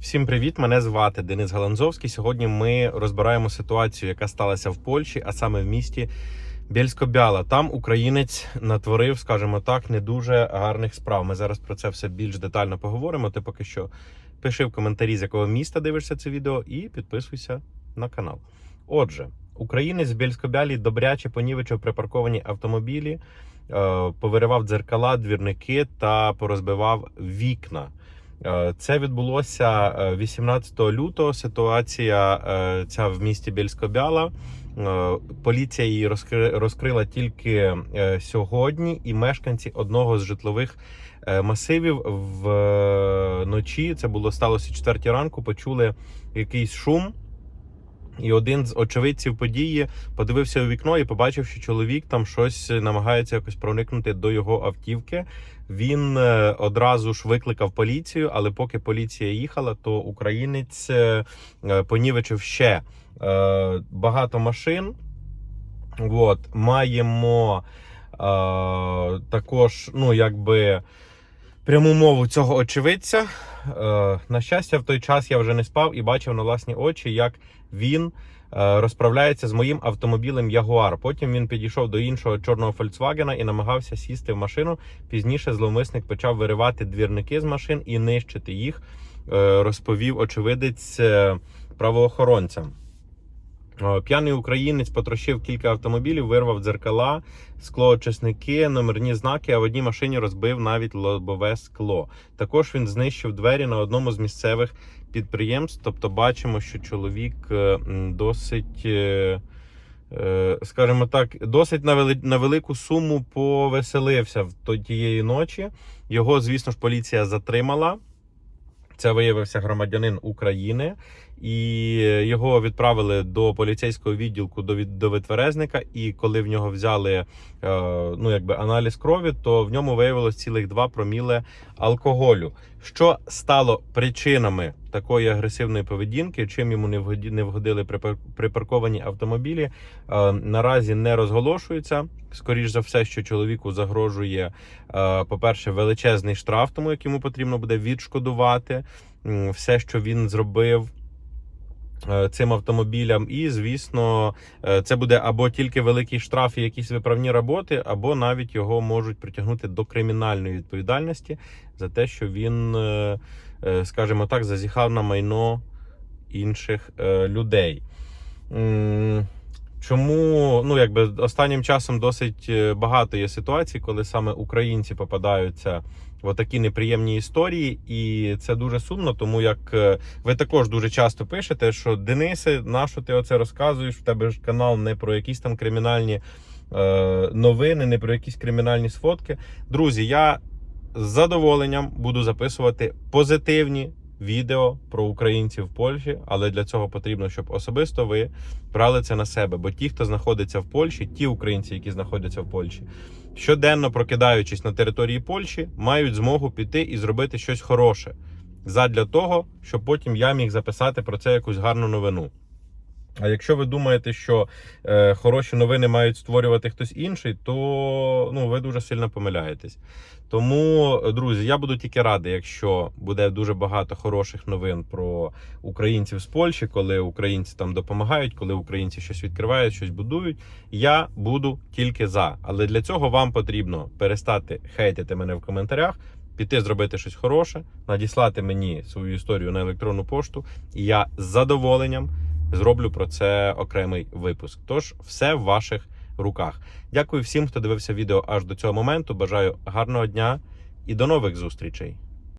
Всім привіт! Мене звати Денис Галанзовський. Сьогодні ми розбираємо ситуацію, яка сталася в Польщі, а саме в місті Бєльсько-Бяла. Там українець натворив, скажімо так, не дуже гарних справ. Ми зараз про це все більш детально поговоримо. Ти поки що пиши в коментарі, з якого міста дивишся це відео, і підписуйся на канал. Отже, українець в Бєльсько-Бялі добряче понівечив припарковані автомобілі, е, повиривав дзеркала, двірники та порозбивав вікна. Е, Це відбулося е, 18 лютого. Ситуація е, ця в місті Бєльсько-Бяла. Е, Поліція її розкри- розкрила тільки е, сьогодні, і мешканці одного з житлових е, масивів вночі, це було сталося о 4 ранку, почули якийсь шум. І один з очевидців події подивився у вікно і побачив, що чоловік там щось намагається якось проникнути до його автівки. Він е, одразу ж викликав поліцію, але поки поліція їхала, то українець е, е, понівечив ще е, багато машин. От, маємо е, також, ну, якби пряму мову цього очевидця. Е, на щастя, в той час я вже не спав і бачив на власні очі, як він е, розправляється з моїм автомобілем Ягуар. Потім він підійшов до іншого чорного Фольксвагена і намагався сісти в машину. Пізніше зловмисник почав виривати двірники з машин і нищити їх, е, розповів очевидець правоохоронцям. Е, П'яний українець потрощив кілька автомобілів, вирвав дзеркала, склоочисники, номерні знаки, а в одній машині розбив навіть лобове скло. Також він знищив двері на одному з місцевих підприємств. Тобто, бачимо, що чоловік е, досить, е, скажімо так, досить на, велику суму повеселився в тієї ночі. Його, звісно ж, поліція затримала. Це виявився громадянин України, і його відправили до поліцейського відділку до, до витверезника. І коли в нього взяли е, ну, якби аналіз крові, то в ньому виявилось цілих 2 проміле алкоголю. Що стало причинами такої агресивної поведінки, чим йому не вгодили припарковані автомобілі, е, наразі не розголошується. Скоріш за все, що чоловіку загрожує, е, по-перше, величезний штраф, тому як йому потрібно буде відшкодувати все, що він зробив. е, Цим автомобілям, і звісно, е, це буде або тільки великий штраф і якісь виправні роботи, або навіть його можуть притягнути до кримінальної відповідальності за те, що він, скажімо так, зазіхав на майно інших людей. Чому ну якби останнім часом досить е, багато є ситуацій, коли саме українці попадаються в такі неприємні історії, і це дуже сумно, тому як е, ви також дуже часто пишете, що Денисе, на що ти оце розказуєш? В тебе ж канал не про якісь там кримінальні е, новини, не про якісь кримінальні сфотки. Друзі, я з задоволенням буду записувати позитивні відео про українців в Польщі, але для цього потрібно, щоб особисто ви брали це на себе. Бо ті, хто знаходиться в Польщі, ті українці, які знаходяться в Польщі, щоденно прокидаючись на території Польщі, мають змогу піти і зробити щось хороше задля того, щоб потім я міг записати про це якусь гарну новину. А якщо ви думаєте, що е, хороші новини мають створювати хтось інший, то ну, ви дуже сильно помиляєтесь. Тому, друзі, я буду тільки радий, якщо буде дуже багато хороших новин про українців з Польщі, коли українці там допомагають, коли українці щось відкривають, щось будують. Я буду тільки за. Але для цього вам потрібно перестати хейтити мене в коментарях, піти зробити щось хороше, надіслати мені свою історію на електронну пошту, і я з задоволенням зроблю про це окремий випуск. Тож все в ваших руках. Дякую всім, хто дивився відео аж до цього моменту. Бажаю гарного дня і до нових зустрічей.